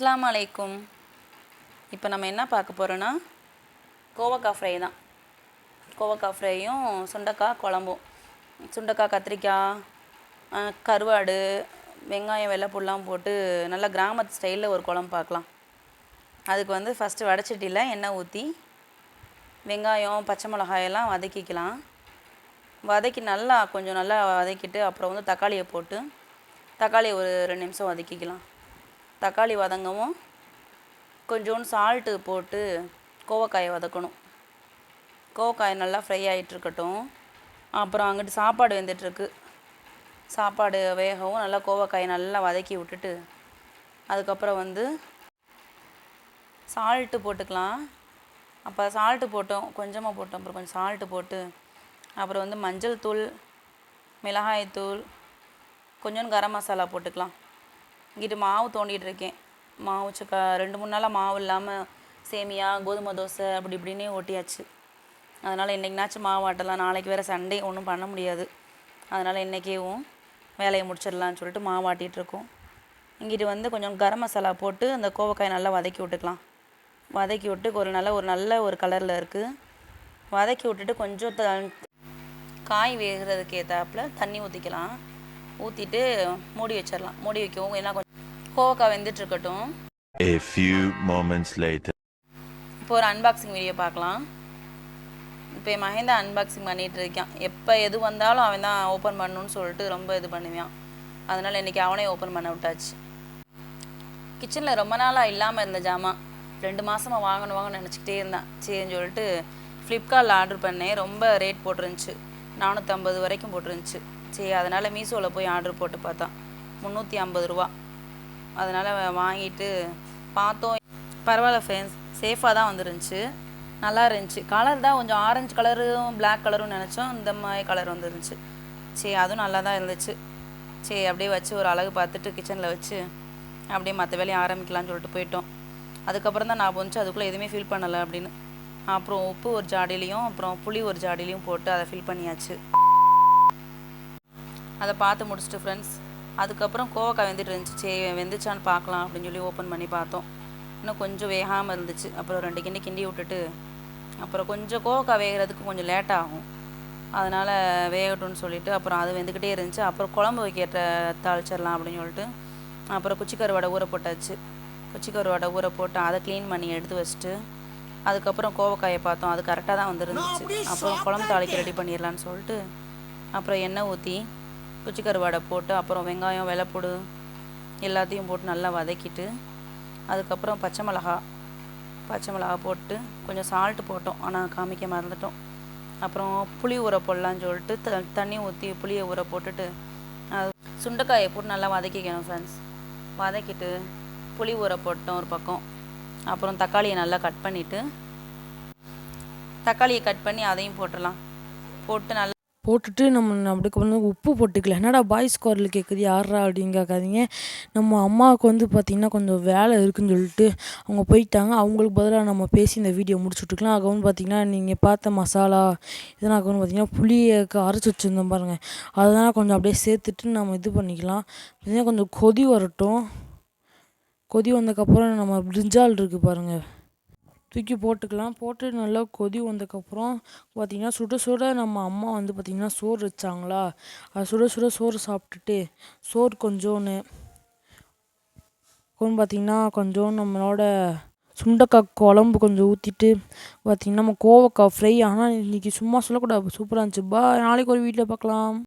அஸ்லாம் அலைக்கும். இப்போ நம்ம என்ன பார்க்க போகிறோன்னா கோவக்காய் ஃப்ரை தான். கோவக்காய் ஃப்ரையும் சுண்டக்காய் குழம்பும். சுண்டக்காய் கத்திரிக்காய் கருவாடு வெங்காயம் வெள்ளைப்பூடலாம் போட்டு நல்லா கிராமத்து ஸ்டைலில் ஒரு குழம்பு பார்க்கலாம். அதுக்கு வந்து ஃபஸ்ட்டு வடச்சட்டியில் எண்ணெய் ஊற்றி வெங்காயம் பச்சை மிளகாயெல்லாம் வதக்கிக்கலாம். வதக்கி நல்லா கொஞ்சம் நல்லா வதக்கிட்டு அப்புறம் வந்து தக்காளியை போட்டு தக்காளியை ஒரு ரெண்டு நிமிஷம் வதக்கிக்கலாம். தக்காளி வதங்கவும் கொஞ்சோண்டு சால்ட்டு போட்டு கோவக்காயை வதக்கணும். கோவக்காய் நல்லா ஃப்ரை ஆகிட்டுருக்கட்டும் அப்புறம் அங்கிட்டு சாப்பாடு வெந்துட்டுருக்கு. சாப்பாடு வேகவும் நல்லா கோவக்காயை நல்லா வதக்கி விட்டுட்டு அதுக்கப்புறம் வந்து சால்ட்டு போட்டுக்கலாம். அப்போ சால்ட்டு போட்டோம் கொஞ்சமாக போட்டோம் அப்புறம் கொஞ்சம் சால்ட்டு போட்டு அப்புறம் வந்து மஞ்சள் தூள் மிளகாய் தூள் கொஞ்சோண்டு கரம் மசாலா போட்டுக்கலாம். இங்கிட்டு மாவு தோண்டிகிட்டு இருக்கேன் மாவு சுக்கா ரெண்டு மூணு நாளாக மாவு இல்லாமல் சேமியா கோதுமை தோசை அப்படி இப்படின்னே ஓட்டியாச்சு. அதனால் இன்றைக்கினாச்சும் மாவு ஆட்டலாம். நாளைக்கு வேறு சண்டே ஒன்றும் பண்ண முடியாது. அதனால் இன்றைக்கேவும் வேலையை முடிச்சிடலான்னு சொல்லிட்டு மாவு ஆட்டிகிட்டு இருக்கோம் இங்கிட்டு வந்து கொஞ்சம் கரம் மசாலா போட்டு அந்த கோவக்காயை நல்லா வதக்கி விட்டுக்கலாம். வதக்கி விட்டு ஒரு நல்ல ஒரு நல்ல ஒரு கலரில் இருக்குது வதக்கி விட்டுட்டு கொஞ்சம் த காய் வேகிறதுக்கு ஏற்றாப்புல தண்ணி ஊற்றிக்கலாம் ஊற்றிட்டு மூடி வச்சிடலாம். மூடி வைக்கவும் ஏன்னா கொஞ்சம் கோவக்காய் வெந்துட்டு இருக்கட்டும் A few moments later. இப்போ ஒரு அன்பாக்சிங் வீடியோ பார்க்கலாம். இப்போ என் மகேந்தா அன்பாக்சிங் பண்ணிகிட்டு இருக்கான் எப்போ எது வந்தாலும் அவன் தான் ஓப்பன் பண்ணணும்னு சொல்லிட்டு ரொம்ப இது பண்ணுவான். அதனால் இன்றைக்கி அவனே ஓப்பன் பண்ண விட்டாச்சு. கிச்சனில் ரொம்ப நாளாக இல்லாமல் இருந்த ஜாமான். ரெண்டு மாதமாக வாங்கணும் வாங்கணும்னு நினச்சிக்கிட்டே இருந்தேன். சரின்னு சொல்லிட்டு ஃப்ளிப்கார்ட்டில் ஆர்டர் பண்ணேன். ரொம்ப ரேட் போட்டிருந்துச்சு. நானூற்றம்பது வரைக்கும் போட்டிருந்துச்சு. சரி அதனால் மீஷோவில் போய் ஆர்டர் போட்டு பார்த்தேன். முந்நூற்றி ஐம்பது ரூபா. அதனால் வாங்கிட்டு பார்த்தோம். பரவாயில்ல ஃப்ரெண்ட்ஸ் சேஃபாக தான் வந்துருந்துச்சு. நல்லா இருந்துச்சு. கலர் தான் கொஞ்சம் ஆரஞ்சு கலரும் பிளாக் கலரும் நினச்சோம். இந்த மாதிரி கலர் வந்துருந்துச்சு. சரி அதுவும் நல்லா தான் இருந்துச்சு. சரி அப்படியே வச்சு ஒரு அழகு பார்த்துட்டு கிச்சனில் வச்சு அப்படியே மற்ற வேலையை ஆரம்பிக்கலாம்னு சொல்லிட்டு போயிட்டோம். அதுக்கப்புறம் தான் நான் வந்துச்சு. அதுக்குள்ளே எதுவுமே ஃபில் பண்ணலை அப்படின்னு. அப்புறம் உப்பு ஒரு ஜாடிலையும் அப்புறம் புளி ஒரு ஜாடிலையும் போட்டு அதை ஃபில் பண்ணியாச்சு. அதை பார்த்து முடிச்சுட்டு ஃப்ரெண்ட்ஸ் அதுக்கப்புறம் கோவக்காய் வெந்துட்டு இருந்துச்சு. சரி வெந்துச்சான்னு பார்க்கலாம் அப்படின்னு சொல்லி ஓப்பன் பண்ணி பார்த்தோம். இன்னும் கொஞ்சம் வேகாமல் இருந்துச்சு. அப்புறம் ரெண்டு கிண்டி கிண்டி விட்டுட்டு அப்புறம் கொஞ்சம் கோவக்காய் வேகிறதுக்கு கொஞ்சம் லேட் ஆகும். அதனால் வேகட்டும்னு சொல்லிட்டு அப்புறம் அது வெந்துக்கிட்டே இருந்துச்சு. அப்புறம் குழம்பு வைக்கிற தாளிச்சிடலாம் அப்படின்னு சொல்லிட்டு அப்புறம் குச்சி கருவாடை ஊற போட்டாச்சு. குச்சி கருவாடை ஊற போட்டு அதை க்ளீன் பண்ணி எடுத்து வச்சுட்டு அதுக்கப்புறம் கோவக்காயை பார்த்தோம். அது கரெக்டாக தான் வந்துருந்துச்சு. அப்புறம் குழம்பு தாளிக்க ரெடி பண்ணிடலான்னு சொல்லிட்டு அப்புறம் எண்ணெய் ஊற்றி குச்சி கருவாடை போட்டு அப்புறம் வெங்காயம் வெள்ளைப்பூடு எல்லாத்தையும் போட்டு நல்லா வதக்கிட்டு அதுக்கப்புறம் பச்சை மிளகா பச்சை மிளகா போட்டு கொஞ்சம் சால்ட்டு போட்டோம். ஆனால் காமிக்க மறந்துட்டோம். அப்புறம் புளி ஊற போடலான்னு சொல்லிட்டு த தண்ணி ஊற்றி புளியை ஊற போட்டுட்டு சுண்டைக்காயை போட்டு நல்லா வதக்கிக்கணும் ஃப்ரெண்ட்ஸ் வதக்கிட்டு புளி ஊற போட்டோம் ஒரு பக்கம். அப்புறம் தக்காளியை நல்லா கட் பண்ணிவிட்டு தக்காளியை கட் பண்ணி அதையும் போட்டுடலாம். போட்டு நல்லா போட்டுட்டு நம்ம நம்மளுக்கு வந்து உப்பு போட்டுக்கலாம் என்னடா பாய்ஸ் குரல் கேட்குது யாரா அப்படின்னு கேட்காதீங்க. நம்ம அம்மாவுக்கு வந்து பார்த்திங்கன்னா கொஞ்சம் வேலை இருக்குன்னு சொல்லிட்டு அவங்க போயிட்டாங்க. அவங்களுக்கு பதிலாக நம்ம பேசி இந்த வீடியோ முடிச்சுட்டுக்கலாம் அங்கே வந்து பார்த்திங்கன்னா நீங்கள் பார்த்த மசாலா இதெல்லாம் வந்து பார்த்திங்கன்னா புளியை அரைச்சி வச்சுருந்தோம் பாருங்கள் அதெல்லாம் கொஞ்சம் அப்படியே சேர்த்துட்டு நம்ம இது பண்ணிக்கலாம். பார்த்திங்கன்னா கொஞ்சம் கொதி வரட்டும். கொதி வந்ததுக்கப்புறம் நம்ம பிரிஞ்சால் இருக்குது பாருங்கள் தூக்கி போட்டுக்கலாம். போட்டு நல்லா கொதி வந்ததுக்கப்புறம் பார்த்திங்கன்னா சுட சுட நம்ம அம்மா வந்து பார்த்திங்கன்னா சோறு வச்சாங்களா? அது சுட சுட சோறு சாப்பிட்டுட்டு சோறு கொஞ்சோன்னு கொஞ்சம் பார்த்திங்கன்னா கொஞ்சம் நம்மளோட சுண்டைக்காய் குழம்பு கொஞ்சம் ஊற்றிட்டு பார்த்திங்கன்னா நம்ம கோவக்காய் ஃப்ரை ஆனால் இன்றைக்கி சும்மா சொல்லக்கூடாது. சூப்பராக இருந்துச்சு. பா நாளைக்கு ஒரு வீட்டில் பார்க்கலாம்